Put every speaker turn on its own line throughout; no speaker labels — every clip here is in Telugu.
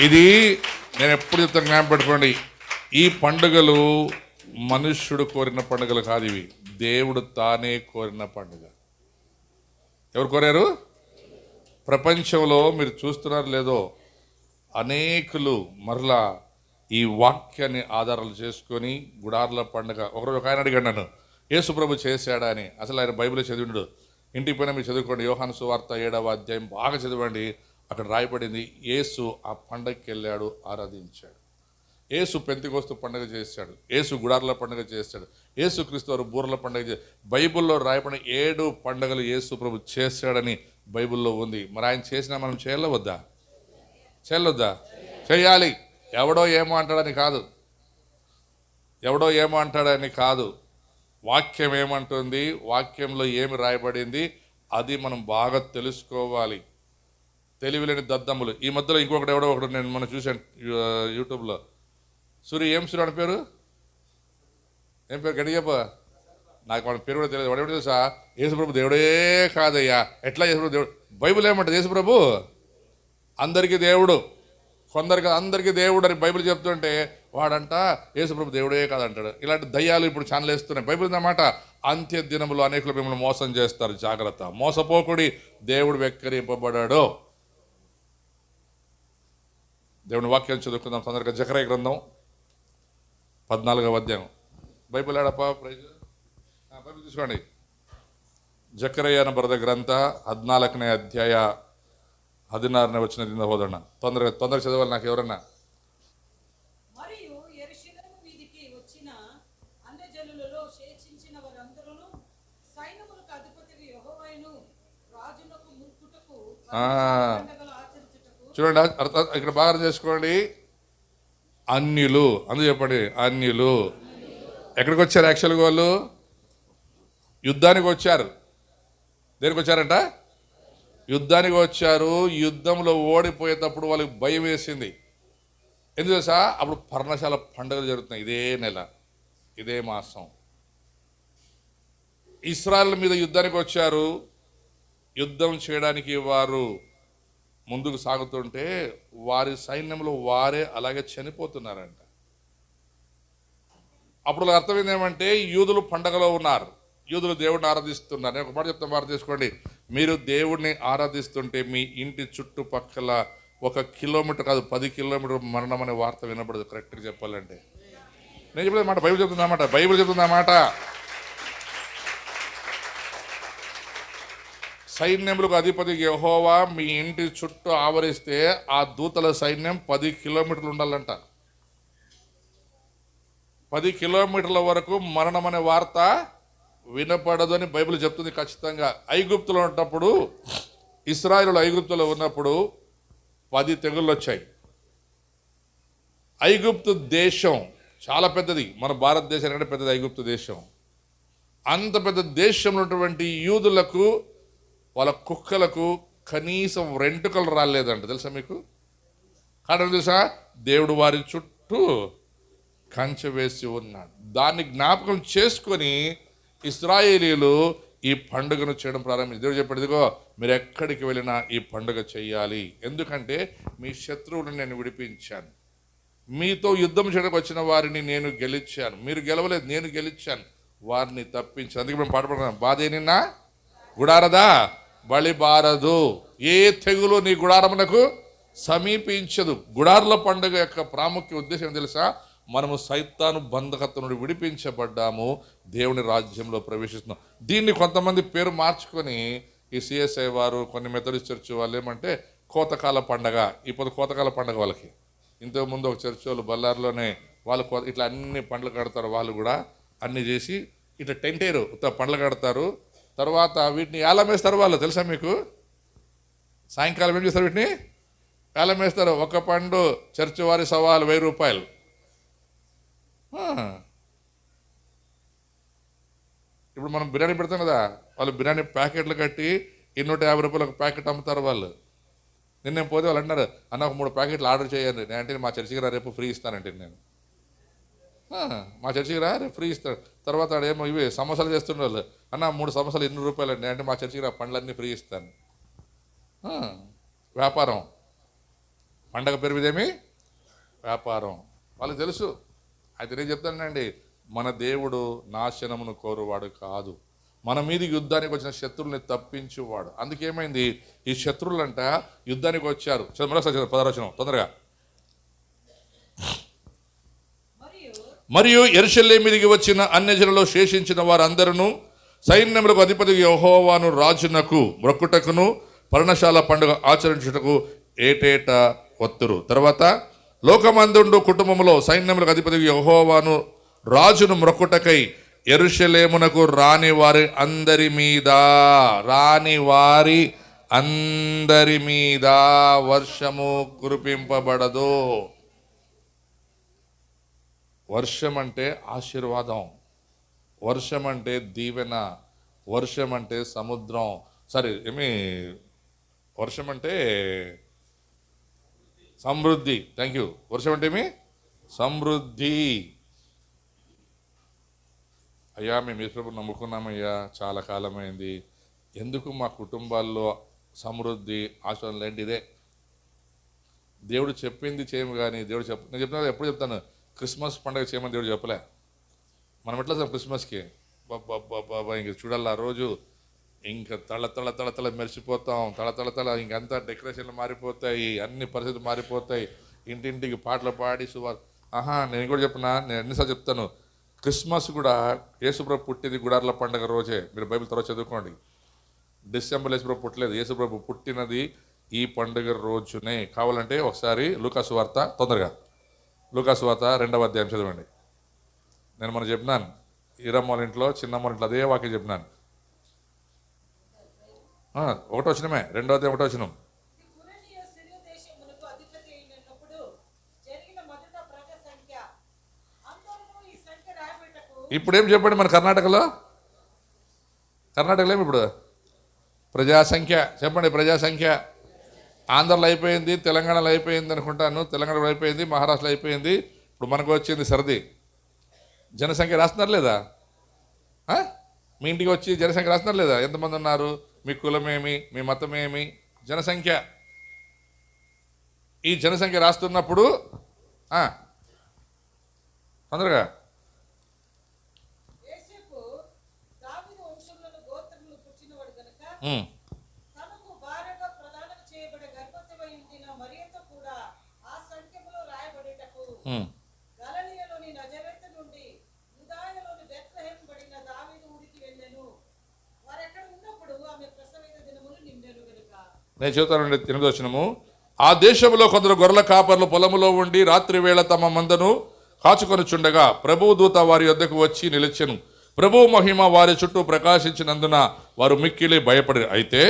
ఇది నేను ఎప్పుడు చెప్తాను జ్ఞాపకం పెట్టుకోండి. ఈ పండుగలు మనుష్యుడు కోరిన పండుగలు కాదు ఇవి. దేవుడు తానే కోరిన పండుగ. ఎవరు కోరారు? ప్రపంచంలో మీరు చూస్తున్నారు లేదో అనేకులు మరలా ఈ వాక్యాన్ని ఆధారాలు చేసుకొని గుడార్ల పండుగ. ఒకరోజు ఒక ఆయన అడిగాడు నన్ను యేసుప్రభు చేశాడా అని? అసలు ఆయన బైబిల్ చదివిండు. ఇంటికి పైన మీరు చదువుకోండి. యోహాను సువార్త ఏడవ అధ్యాయం బాగా చదవండి. అక్కడ రాయబడింది యేసు ఆ పండగకి వెళ్ళాడు ఆరాధించాడు. ఏసు పెంతికోస్తు పండుగ చేశాడు ఏసు గుడార్ల పండుగ చేశాడు ఏసు క్రీస్తు వారు బూరల పండుగ చే బైబిల్లో రాయబడిన ఏడు పండుగలు యేసు ప్రభు చేశాడని బైబిల్లో ఉంది. మరి ఆయన చేసినా మనం చేయలేవద్దా చేయలేద్దా? చేయాలి. ఎవడో ఏమో అంటాడని కాదు. ఎవడో ఏమో అంటాడని కాదు. వాక్యం ఏమంటుంది? వాక్యంలో ఏమి రాయబడింది? అది మనం బాగా తెలుసుకోవాలి. తెలివిలేని దద్దమ్ములు. ఈ మధ్యలో ఇంకొకటి ఎవడో ఒకడు నేను మనం చూశాను యూట్యూబ్లో. సూర్య ఏం సూర్య అని పేరు? ఏం పేరు? గడియప్ప నాకు వాడి పేరు కూడా తెలియదు. వాడు ఎవడు తెలుసా? యేసుప్రభు దేవుడే కాదయ్యా. ఎట్లా యేసుప్రభు దేవుడు? బైబిల్ ఏమంటుంది యేసుప్రభు? అందరికీ దేవుడు. కొందరికి అందరికీ దేవుడు అని బైబిల్ చెప్తుంటే వాడంట యేసుప్రభు దేవుడే కాదంటాడు. ఇలాంటి దయ్యాలు ఇప్పుడు ఛానల్ వేస్తున్నాయి. బైబిల్ అన్నమాట అంత్య దినములు అనేకులు మిమ్మల్ని మోసం చేస్తారు. జాగ్రత్త. మోసపోకుడి దేవుడు వెక్కరింపబడాడు. దేవుని వాక్యం చదువుకుందాం తొందరగా జకరయ గ్రంథం పద్నాలుగవ అధ్యాయం బైబిల్ ఆడప్ప ప్రైజ్ ఆ, బైబిల్ తీసుకోండి జకరయ్యన బరద గ్రంథ ಹದಿನಾಲ್ಕನೇ ಅಧ್ಯಾಯ ಹದಿನಾರನೇ ವಚನದಿಂದ ಹೋದೋಣ ತೊಂದರೆ ತೊಂದರೆ చదవాలి నాకు ఎవరన్నా
మరియు యెరూషలేము మీదికి వచ్చిన అన్యజనులలో శేషించిన వారందరూ సైన్యములకు అధిపతి యెహోవాను రాజులకు ముక్కుటకు
ఆ. చూడండి అర్థం ఇక్కడ బాగా అర్థం చేసుకోండి. అన్యులు అందు చెప్పండి అన్యులు. ఎక్కడికి వచ్చారు యాక్చువల్గా వాళ్ళు? యుద్ధానికి వచ్చారు. దేనికి వచ్చారంట? యుద్ధానికి వచ్చారు. యుద్ధంలో ఓడిపోయేటప్పుడు వాళ్ళకి భయం వేసింది. ఎందుకు తెలుసా? అప్పుడు పర్ణశాల పండుగలు జరుగుతున్నాయి. ఇదే నెల ఇదే మాసం. ఇస్రాయల్ మీద యుద్ధానికి వచ్చారు. యుద్ధం చేయడానికి వారు. ముందుకు సాగుతుంటే వారి సైన్యంలో వారే అలాగే చనిపోతున్నారంట. అప్పుడు అర్థమైంది ఏమంటే యూదులు పండగలో ఉన్నారు. యూదులు దేవుడిని ఆరాధిస్తున్నారు. నేను ఒక మాట చెప్తాను మాట తీసుకోండి. మీరు దేవుడిని ఆరాధిస్తుంటే మీ ఇంటి చుట్టుపక్కల ఒక కిలోమీటర్ కాదు పది కిలోమీటర్ మరణం అనే వార్త వినబడదు. కరెక్ట్గా చెప్పాలంటే. నేను చెప్పలేదు మాట బైబిల్ చెప్తుందన్నమాట బైబిల్ చెప్తుందన్నమాట సైన్యములకు అధిపతి యహోవా మీ ఇంటి చుట్టూ ఆవరిస్తే ఆ దూతల సైన్యం పది కిలోమీటర్లు ఉండాలంట. పది కిలోమీటర్ల వరకు మరణం అనే వార్త వినపడదు అని బైబిల్ చెప్తుంది ఖచ్చితంగా. ఐగుప్తులో ఉన్నప్పుడు ఇస్రాయిల్ ఐగుప్తులో ఉన్నప్పుడు పది తెగుళ్ళు వచ్చాయి. ఐగుప్తు దేశం చాలా పెద్దది. మన భారతదేశం కంటే పెద్దది ఐగుప్తు దేశం. అంత పెద్ద దేశంలో ఉన్నటువంటి యూదులకు వాళ్ళ కుక్కలకు కనీసం రెంటుకలు రాలేదంట తెలుసా మీకు? కారణం తెలుసా? దేవుడు వారి చుట్టూ కంచె వేసి ఉన్నాడు. దాన్ని జ్ఞాపకం చేసుకొని ఇస్రాయేలీలు ఈ పండుగను చేయడం ప్రారంభించి దేవుడు చెప్పాడు ఇదిగో మీరు ఎక్కడికి వెళ్ళినా ఈ పండుగ చేయాలి. ఎందుకంటే మీ శత్రువులను నేను విడిపించాను. మీతో యుద్ధం చేయడానికి వచ్చిన వారిని నేను గెలిచాను. మీరు గెలవలేదు నేను గెలిచాను. వారిని తప్పించాను. అందుకే మేము పాటపడుతున్నాం పాడుతున్నాం బాధేనిన్నా గుడారదా? బలి బారదు ఏ తెగులు నీ గుడారమునకు సమీపించదు. గుడార్ల పండుగ యొక్క ప్రాముఖ్య ఉద్దేశం తెలుసా? మనము సైతాను బంధకత్వం నుండి విడిపించబడ్డాము. దేవుని రాజ్యంలో ప్రవేశిస్తున్నాం. దీన్ని కొంతమంది పేరు మార్చుకొని ఈ సిఎస్ఐ వారు కొన్ని మెథడిస్ట్ చర్చ్ వాళ్ళు ఏమంటే కోతకాల పండగ. ఇప్పుడు కోతకాల పండగ వాళ్ళకి. ఇంతకు ముందు ఒక చర్చ్ వాళ్ళు బల్లార్లోనే వాళ్ళు కో- ఇట్లా అన్ని పండ్లు కడతారు. వాళ్ళు కూడా అన్నీ చేసి ఇట్లా టెంటేరు పండ్లు కడతారు. తర్వాత వీటిని ఏలం వేస్తారు వాళ్ళు తెలుసా మీకు? సాయంకాలం ఏం చేస్తారు వీటిని? ఏలం వేస్తారు. ఒక పండు చర్చ్ వారి సవాలు వెయ్యి రూపాయలు. ఇప్పుడు మనం బిర్యానీ పెడతాం కదా వాళ్ళు బిర్యానీ ప్యాకెట్లు కట్టి ఇన్నూట యాభై రూపాయలు ఒక ప్యాకెట్ అమ్ముతారు వాళ్ళు. నిన్నేం పోతే వాళ్ళు అన్నారు అన్న ఒక మూడు ప్యాకెట్లు ఆర్డర్ చేయండి. నేను అంటే మా చర్చికి రేపు ఫ్రీ ఇస్తానంటే నేను. మా చర్చికి రా ఫ్రీ ఇస్తాడు తర్వాత ఏమో ఇవి సమస్యలు చేస్తుండే వాళ్ళు అన్న మూడు సమస్యలు ఎన్ని రూపాయలు అండి అంటే మా చర్చికి రా పండ్లన్నీ ఫ్రీ ఇస్తాను. వ్యాపారం. పండగ పెరిగిదేమి వ్యాపారం. వాళ్ళకి తెలుసు. అయితే నేను చెప్తానండి మన దేవుడు నాశనమును కోరువాడు కాదు. మన మీది యుద్ధానికి వచ్చిన శత్రువుల్ని తప్పించువాడు. అందుకేమైంది ఈ శత్రువులంట యుద్ధానికి వచ్చారు. చదువు మరొకసారి చదువు, తొందరగా.
మరియు
మరియు మీదికి వచ్చిన అన్యజనులో శేషించిన వారందరూ సైన్యములకు అధిపతి యహోవాను రాజునకు మొక్కుటకును పర్ణశాల పండుగ ఆచరించుటకు ఏటేటా వత్తురు. తర్వాత లోకమందుండు కుటుంబంలో సైన్యములకు అధిపతి యహోవాను రాజును మొక్కుటకై ఎరుషలేమునకు రాని వారి అందరి మీద రాని వారి అందరి మీద వర్షము కురిపింపబడదు. వర్షం అంటే ఆశీర్వాదం వర్షం అంటే దీవెన వర్షం అంటే సముద్రం. సారీ ఏమి? వర్షం అంటే సమృద్ధి. థ్యాంక్ యూ వర్షం అంటే ఏమి? సమృద్ధి. అయ్యా మేము ఈశ్వరు నమ్ముకున్నామయ్యా. చాలా కాలమైంది. ఎందుకు మా కుటుంబాల్లో సమృద్ధి ఆశ్వాదం లాంటిదే దేవుడు చెప్పింది చేయము కానీ దేవుడు చెప్ నేను చెప్తున్నా ఎప్పుడు చెప్తాను? క్రిస్మస్ పండుగ చేయమని దేవుడు చెప్పలే. మనం ఎట్లా సార్ క్రిస్మస్కి? బాబా ఇంక చూడాలి ఆ రోజు. ఇంకా తళ తళ తల తల మెరిసిపోతాం. తళ తల తల ఇంకంతా డెకరేషన్లు మారిపోతాయి అన్ని పరిస్థితులు మారిపోతాయి. ఇంటింటికి పాటలు పాడి సువార్ ఆహా నేను కూడా చెప్పిన? నేను ఎన్నిసార్లు చెప్తాను. క్రిస్మస్ కూడా యేసుప్రభు పుట్టింది గుడార్ల పండుగ రోజే. మీరు బైబిల్ తర్వాత చదువుకోండి. డిసెంబర్ యేసుప్రభు పుట్టలేదు. యేసుప్రభు పుట్టినది ఈ పండుగ రోజునే. కావాలంటే ఒకసారి లూకాసు వార్త తొందరగా. లూకాసువాత రెండవ అధ్యాయం చదవండి. నేను మనం చెప్పినాను ఈరమ్మ వాళ్ళ ఇంట్లో చిన్నమ్మ వాళ్ళ ఇంట్లో అదే వాక్యం చెప్పినాను. ఒకటో వచ్చినమే రెండో అధ్యాయం ఒకటో వచ్చినాం ఇప్పుడు ఏం చెప్పండి మన కర్ణాటకలో? కర్ణాటకలో ఏమి ఇప్పుడు? ప్రజాసంఖ్య చెప్పండి ప్రజాసంఖ్య. ఆంధ్రలో అయిపోయింది తెలంగాణలో అయిపోయింది అనుకుంటాను. తెలంగాణలో అయిపోయింది మహారాష్ట్రలో అయిపోయింది. ఇప్పుడు మనకు వచ్చింది సర్ది. జనసంఖ్య రాస్తున్నారు లేదా? మీ ఇంటికి వచ్చి జనసంఖ్య రాస్తున్నారు లేదా? ఎంతమంది ఉన్నారు? మీ కులమేమి మీ మతమేమి జనసంఖ్య. ఈ జనసంఖ్య రాస్తున్నప్పుడు తొందరగా.
గలలియలోని నజరేతు నుండి యూదాయలోని బెత్లెహేం పడిన దావీదు ఊరికి వెళ్ళెను. వారెక్కడ ఉన్నప్పుడు ఆమె ప్రసవిత దినములు నిండెను గనుక.
నేను చెబుతానండి ఎనిమిది వచ్చినము ఆ దేశంలో కొందరు గొర్రెల కాపర్లు పొలములో ఉండి రాత్రి వేళ తమ మందను కాచుకొనుచుండగా ప్రభువు దూత వారి యొద్దకు వచ్చి నిలిచెను. ప్రభువు మహిమ వారి చుట్టూ ప్రకాశించినందున వారు మిక్కిలి భయపడి అయితే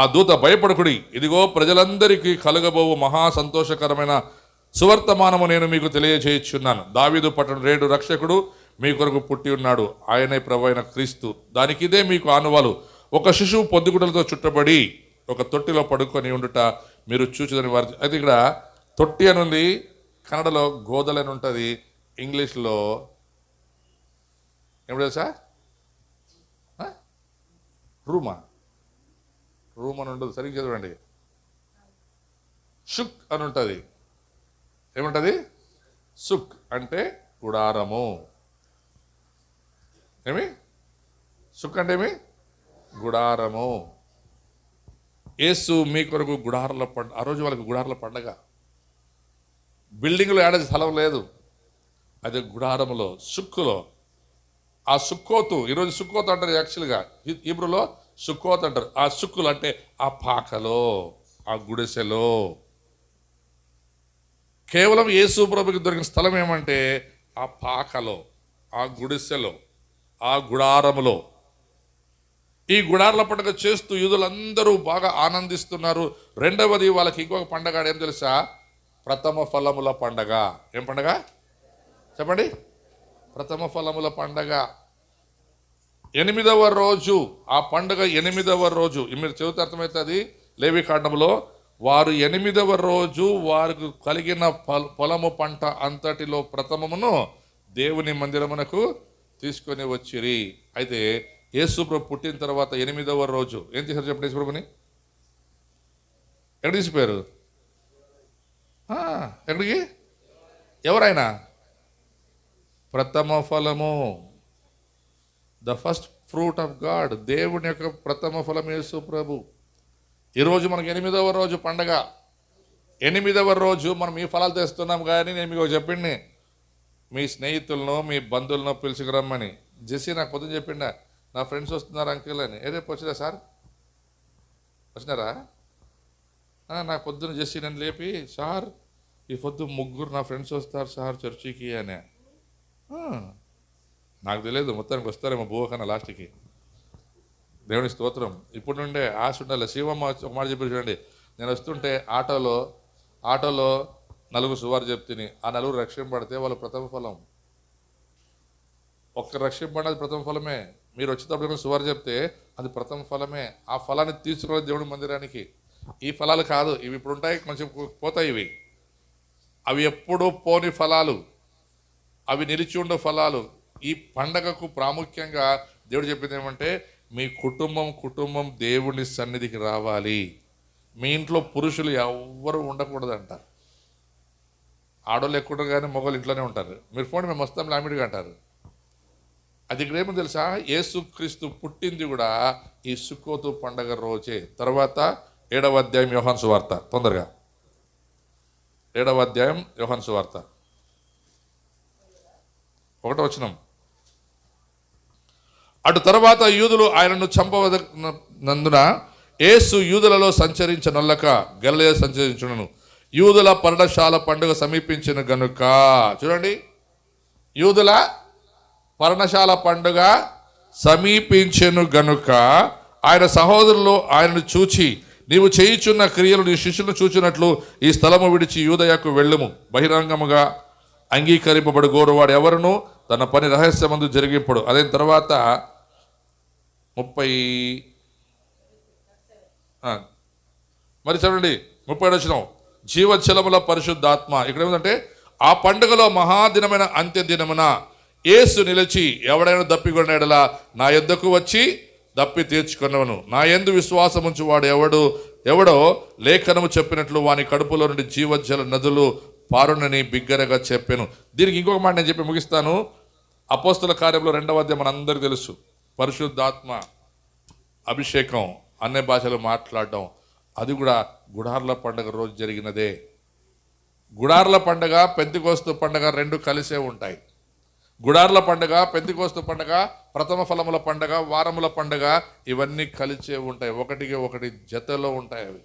ఆ దూత భయపడకుడి ఇదిగో ప్రజలందరికీ కలగబోవు మహా సంతోషకరమైన సువర్తమానము నేను మీకు తెలియజేయుచున్నాను. దావీదు పట్టణ రేడు రక్షకుడు మీ కొరకు పుట్టి ఉన్నాడు. ఆయనే ప్రభు అయిన క్రీస్తు. దానికి ఇదే మీకు ఆనువాలు. ఒక శిశువు పొద్దుగుడలతో చుట్టబడి ఒక తొట్టిలో పడుకొని ఉండుట మీరు చూచుదని వారి అయితే ఇక్కడ తొట్టి అని ఉంది కన్నడలో గోదలు అని ఉంటుంది ఇంగ్లీష్లో ఏమిటి తెలుసా? రూమా. రూమ్ అని ఉండదు సరిగ్గా చదవండి షుక్ అని ఉంటుంది. ఏముంటుంది? సుక్ అంటే గుడారము. ఏమి? సుక్ అంటే ఏమి? గుడారము. ఏసు మీ కొరకు గుడారంలో పండ ఆ రోజు వాళ్ళకి గుడారంలో పండగ. బిల్డింగ్లో ఏడాది స్థలం లేదు. అది గుడారములో సుక్కులో. ఆ సుక్కోతు ఈరోజు సుక్కోతు అంటారు యాక్చువల్గా. ఇబ్రులో సుక్కోతు అంటారు. ఆ సుక్కులు అంటే ఆ పాకలో ఆ గుడిసెలో. కేవలం యేసు ప్రభుకి దొరికిన స్థలం ఏమంటే ఆ పాకలో ఆ గుడిసెలో ఆ గుడారములో. ఈ గుడార్ల పండుగ చేస్తూ యూదులందరూ బాగా ఆనందిస్తున్నారు. రెండవది వాళ్ళకి ఇంకొక పండగ ఏం తెలుసా? ప్రథమ ఫలముల పండగ. ఏం పండగ? చెప్పండి. ప్రథమ ఫలముల పండగ. ఎనిమిదవ రోజు ఆ పండుగ ఎనిమిదవ రోజు. మీరు చెబుతే అర్థమవుతుంది. లేవి కాండంలో వారు ఎనిమిదవ రోజు వారికి కలిగిన పొలము పంట అంతటిలో ప్రథమమును దేవుని మందిరమునకు తీసుకొని వచ్చిరి. అయితే యేసుప్రభు పుట్టిన తర్వాత ఎనిమిదవ రోజు. ఏం చేశారు చెప్పండి యేసుప్రభుని ఎక్కడ తీసిపోయారు? ఎక్కడికి? ఎవరైనా? ప్రథమ ఫలము. The first fruit of God. దేవుని యొక్క ప్రథమ ఫలం యేసు ప్రభు. ఈరోజు మనకు ఎనిమిదవ రోజు పండగ. ఎనిమిదవ రోజు మనం ఈ ఫలాలు తెస్తున్నాం కానీ నేను మీకు చెప్పిండి మీ స్నేహితులను మీ బంధువులను పిలుచుకురమ్మని. జెస్సీ నాకు పొద్దున చెప్పిండా? నా ఫ్రెండ్స్ వస్తున్నారు అంకిల్ అని. ఏ రేపు వచ్చినా సార్? వచ్చినారా? నా నాకు పొద్దున జెస్సీ నన్ను లేపి సార్ ఈ పొద్దు ముగ్గురు నా ఫ్రెండ్స్ వస్తారు సార్ చర్చికి అని. నాకు తెలియదు మొత్తానికి వస్తారేమో భూకన్న లాస్ట్కి. దేవుని స్తోత్రం. ఇప్పుడు నుండే ఆశ ఉండాలి. శివమ్మ ఒక మాట చెప్పి చూడండి నేను వస్తుంటే ఆటోలో ఆటోలో నలుగురు సువారు చెప్తిని. ఆ నలుగురు రక్షింపడితే వాళ్ళు ప్రథమ ఫలం. ఒక్క రక్షింపడి ప్రథమ ఫలమే. మీరు వచ్చేటప్పుడు సువారు చెప్తే అది ప్రథమ ఫలమే. ఆ ఫలాన్ని తీసుకురావాలి దేవుడి మందిరానికి. ఈ ఫలాలు కాదు ఇవి ఇప్పుడు ఉంటాయి కొంచెం పోతాయి ఇవి. అవి ఎప్పుడూ పోని ఫలాలు. అవి నిలిచి ఉండే ఫలాలు. ఈ పండగకు ప్రాముఖ్యంగా దేవుడు చెప్పింది ఏమంటే మీ కుటుంబం కుటుంబం దేవుని సన్నిధికి రావాలి. మీ ఇంట్లో పురుషులు ఎవ్వరు ఉండకూడదంట. ఆడోళ్ళు ఎక్కువ కానీ మగవాళ్ళు ఇంట్లోనే ఉంటారు. మీరు ఫోన్ మేము వస్తాం లామిడిగా అంటారు అది ఇక్కడ ఏమో తెలుసా? యేసుక్రీస్తు పుట్టింది కూడా ఈ సుక్కోతు పండగ రోజే. తర్వాత ఏడవ అధ్యాయం యోహాన్ సువార్త. తొందరగా. ఏడవ అధ్యాయం యోహాన్ సువార్త. ఒకటో వచ్చినాం అటు తర్వాత యూదులు ఆయనను చంపవదనందున ఏసు యూదులలో సంచరించనొల్లక గల్లయ సంచరించును యూదుల పర్ణశాల పండుగ సమీపించిన గనుక చూడండి. యూదుల పర్ణశాల పండుగ సమీపించెను గనుక ఆయన సహోదరులు ఆయనను చూచి నీవు చేయుచున్న క్రియలు నీ శిష్యులను చూచినట్లు ఈ స్థలము విడిచి యూదయకు వెళ్ళుము. బహిరంగముగా అంగీకరింపబడు గోరువాడు ఎవరును? తన పని రహస్యమందు జరిగింపడు. అదే తర్వాత ముప్పై మరి చూడండి ముప్పై వచ్చిన జీవచలముల పరిశుద్ధాత్మ. ఇక్కడ ఏమిటంటే ఆ పండుగలో మహాదినమైన అంత్య దినమున నిలిచి ఎవడైనా దప్పికొన్నాడలా నా యొద్దకు వచ్చి దప్పి తీర్చుకున్నవను నా ఎందు విశ్వాసం వాడు ఎవడు? ఎవడో లేఖనము చెప్పినట్లు వాని కడుపులో నుండి జీవజల నదులు పారునని బిగ్గరగా చెప్పాను. దీనికి ఇంకొక మాట నేను చెప్పి ముగిస్తాను. అపోస్తుల కార్యంలో రెండవ అధ్యాయం మనందరికీ తెలుసు. పరిశుద్ధాత్మ అభిషేకం అన్ని భాషలు మాట్లాడడం అది కూడా గుడార్ల పండగ రోజు జరిగినదే. గుడార్ల పండగ పెంతికోస్తు పండగ రెండు కలిసే ఉంటాయి. గుడార్ల పండగ పెంతికోస్తు పండగ ప్రథమ ఫలముల పండగ వారముల పండగ ఇవన్నీ కలిసే ఉంటాయి. ఒకటికి ఒకటి జతలో ఉంటాయి అవి.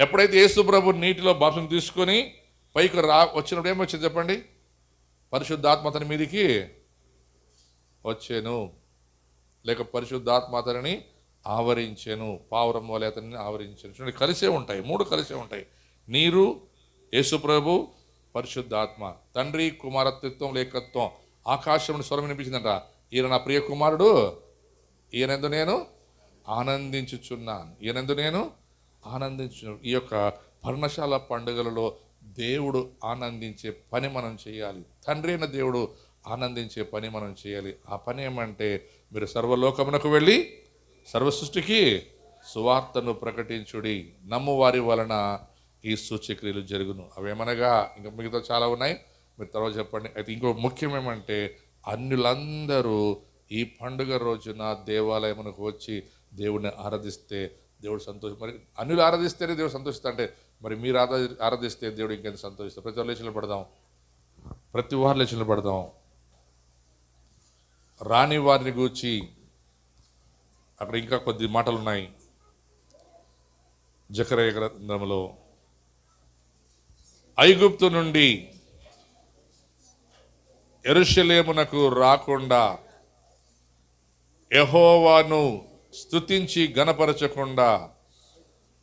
ఎప్పుడైతే యేసుప్రభు నీటిలో బాప్సం తీసుకొని పైకి రా వచ్చినప్పుడు ఏమొచ్చింది చెప్పండి? పరిశుద్ధాత్మ అతని మీదికి వచ్చాను. లేక పరిశుద్ధాత్మ అతనిని ఆవరించాను. పావురం వలె అతన్ని ఆవరించాను. చూడండి కలిసే ఉంటాయి. మూడు కలిసే ఉంటాయి. నీరు యేసుప్రభు పరిశుద్ధాత్మ. తండ్రి కుమారత్వం లేకత్వం. ఆకాశం స్వరం వినిపించిందంట. ఈయన నా ప్రియ కుమారుడు. ఈయనందు నేను ఆనందించుచున్నాను. ఈయనందు నేను ఆనందించు ఈ యొక్క పర్ణశాల పండుగలలో దేవుడు ఆనందించే పని మనం చేయాలి. తండ్రి అయిన దేవుడు ఆనందించే పని మనం చేయాలి. ఆ పని ఏమంటే మీరు సర్వలోకమునకు వెళ్ళి సర్వ సృష్టికి సువార్తను ప్రకటించుడి. నమ్మువారి వలన ఈ సూచక్రియలు జరుగును. అవేమనగా ఇంకా మిగతా చాలా ఉన్నాయి. మీరు తర్వాత చెప్పండి. అయితే ఇంకో ముఖ్యం ఏమంటే అన్యులందరూ ఈ పండుగ రోజున దేవాలయమునకు వచ్చి దేవుడిని ఆరాధిస్తే దేవుడు సంతోషం మరి అన్యులు ఆరాధిస్తేనే దేవుడు సంతోషిస్తా అంటే మరి మీరు ఆరాధి ఆరాధిస్తే దేవుడు ఇంకెంత సంతోషిస్తారు? ప్రతి వాళ్ళు పడదాం ప్రతి వారు లక్షలు పడదాం రాని వారిని గూర్చి అక్కడ ఇంకా కొద్ది మాటలు ఉన్నాయి జకరయ గ్రంథంలో ఐగుప్తు నుండి ఎరుషలేమునకు రాకుండా యహోవాను స్తుతించి గణపరచకుండా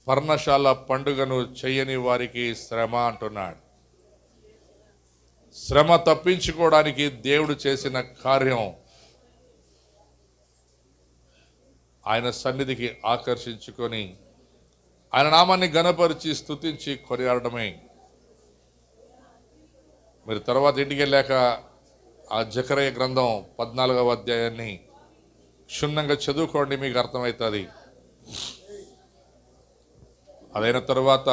పర్ణశాల పండుగను చేయని వారికి శ్రమ అంటున్నాడు. శ్రమ తప్పించుకోవడానికి దేవుడు చేసిన కార్యం ఆయన సన్నిధికి ఆకర్షించుకొని ఆయన నామాన్ని గణపరిచి స్తుతించి కొనియాడమే మీరు తర్వాత ఇంటికి వెళ్ళాక ఆ జకరయ్య గ్రంథం పద్నాలుగవ అధ్యాయాన్ని క్షుణ్ణంగా చదువుకోండి మీకు అర్థమవుతుంది. అదైన తర్వాత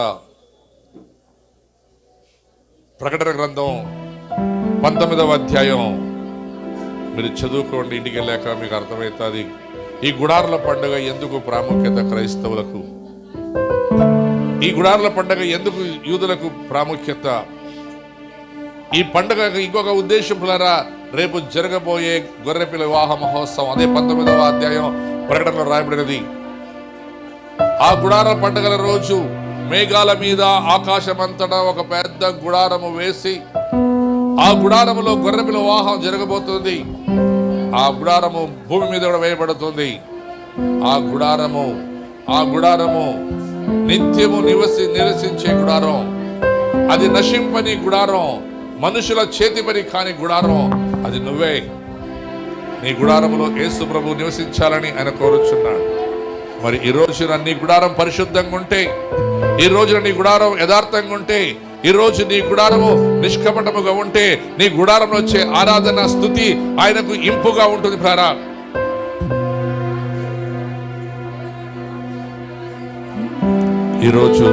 ప్రకటన గ్రంథం పంతొమ్మిదవ అధ్యాయం. మీరు చదువుకోండి ఇంటికి వెళ్ళాక మీకు అర్థమవుతుంది. ఈ గుడారుల పండుగ ఎందుకు ప్రాముఖ్యత క్రైస్తవులకు? ఈ గుడారుల పండుగ ఎందుకు యూదులకు ప్రాముఖ్యత? ఈ పండుగ ఇంకొక ఉద్దేశం పిల్లరా రేపు జరగబోయే గొర్రెపిల్ల వివాహ మహోత్సవం అదే పంతొమ్మిదవ అధ్యాయం ప్రకటనలో రాయబడినది. ఆ గుడార పండుగల రోజు మేఘాల మీద ఆకాశమంతటా ఒక పెద్ద గుడారము వేసి ఆ గుడారములో గొర్రెపిల్ల వివాహం జరగబోతుంది. ఆ గుడారము భూమి మీద కూడా వేయబడుతుంది. ఆ గుడారము ఆ గుడారము నిత్యము నివసి నివసించే గుడారం. అది నశింపని గుడారం మనుషుల చేతి పని కాని గుడారం. అది నువ్వే. నీ గుడారములో యేసు ప్రభు నివసించాలని ఆయన కోరుచున్నాడు. మరి ఈ రోజున నీ గుడారం పరిశుద్ధంగా ఉంటే ఈ రోజున నీ గుడారం యథార్థంగా ఉంటే ఈ రోజు నీ గుడారము నిష్కపటముగా ఉంటే నీ గుడారంలో వచ్చే ఆరాధన స్థుతి ఆయనకు ఇంపుగా ఉంటుంది ప్రారా. ఈరోజు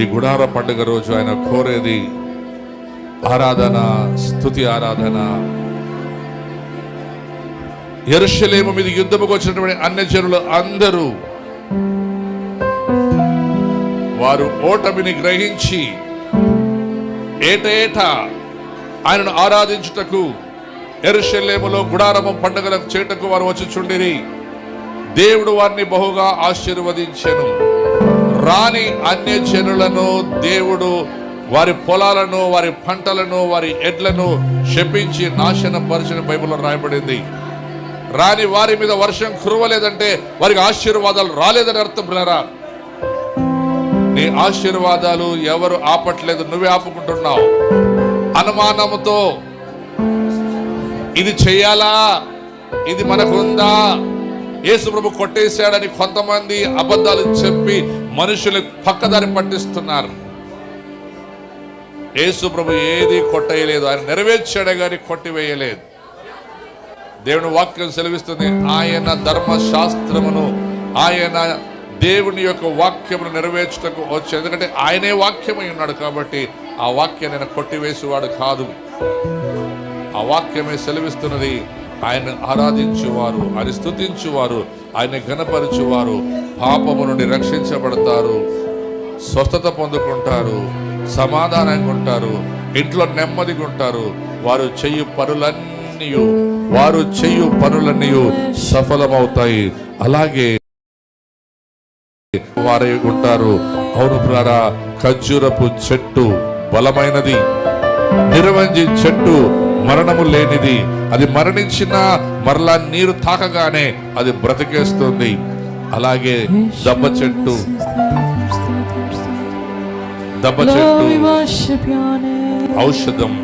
ఈ గుడార పండుగ రోజు ఆయన కోరేది ఆరాధన స్థుతి ఆరాధన. ఎరుషలేము మీద యుద్ధముకు వచ్చినటువంటి అన్యజనులు అందరూ వారు ఓటమిని గ్రహించి ఏటేటా ఆయనను ఆరాధించుటకు ఎరుషల్లేములో గుడారము పండుగలకు చేటకు వారు వచ్చి చుండిరి. దేవుడు వారిని బహుగా ఆశీర్వదించెను. రాని అన్య జనులను దేవుడు వారి పొలాలను వారి పంటలను వారి ఎడ్లను శపించి నాశనపరిచిన బైబిల్లో రాయబడింది. రాని వారి మీద వర్షం కురవలేదంటే వారికి ఆశీర్వాదాలు రాలేదని అర్థం పిల్లరా నీ ఆశీర్వాదాలు ఎవరు ఆపట్లేదు నువ్వే ఆపుకుంటున్నావు. అనుమానముతో ఇది చేయాలా? ఇది మనకుందా? యేసుప్రభు కొట్టేశాడని కొంతమంది అబద్ధాలు చెప్పి మనుషులు పక్కదారి పట్టిస్తున్నారు. యేసుప్రభు ఏది కొట్టేయలేదు. ఆయన నెరవేర్చాడే కానీ కొట్టివేయలేదు. దేవుని వాక్యం సెలవిస్తుంది. ఆయన ధర్మశాస్త్రమును ఆయన దేవుని యొక్క వాక్యమును నెరవేర్చుటకు వచ్చి. ఎందుకంటే ఆయనే వాక్యమై ఉన్నాడు కాబట్టి ఆ వాక్యాన్ని నేను కొట్టివేసేవాడు కాదు. ఆ వాక్యమే సెలవిస్తున్నది. ఆయన ఆరాధించువారు ఆయన స్థుతించువారు ఆయన ఘనపరచువారు పాపము నుండి రక్షించబడతారు స్వస్థత పొందుకుంటారు సమాధానంగా ఉంటారు ఇంట్లో నెమ్మదిగా ఉంటారు. వారు చెయ్యి పనులన్నీ వారు చెయ్యు పనులన్నీ సఫలమవుతాయి. అలాగే వారై ఉంటారు. అవును ప్రారా ఖర్జూరపు చెట్టు బలమైనది నిరవంజి చెట్టు మరణము లేనిది. అది మరణించినా మరలా నీరు తాకగానే అది బ్రతికేస్తుంది. అలాగే దబ్బ చెట్టు దబ్బ చెట్టు. ఔషధం.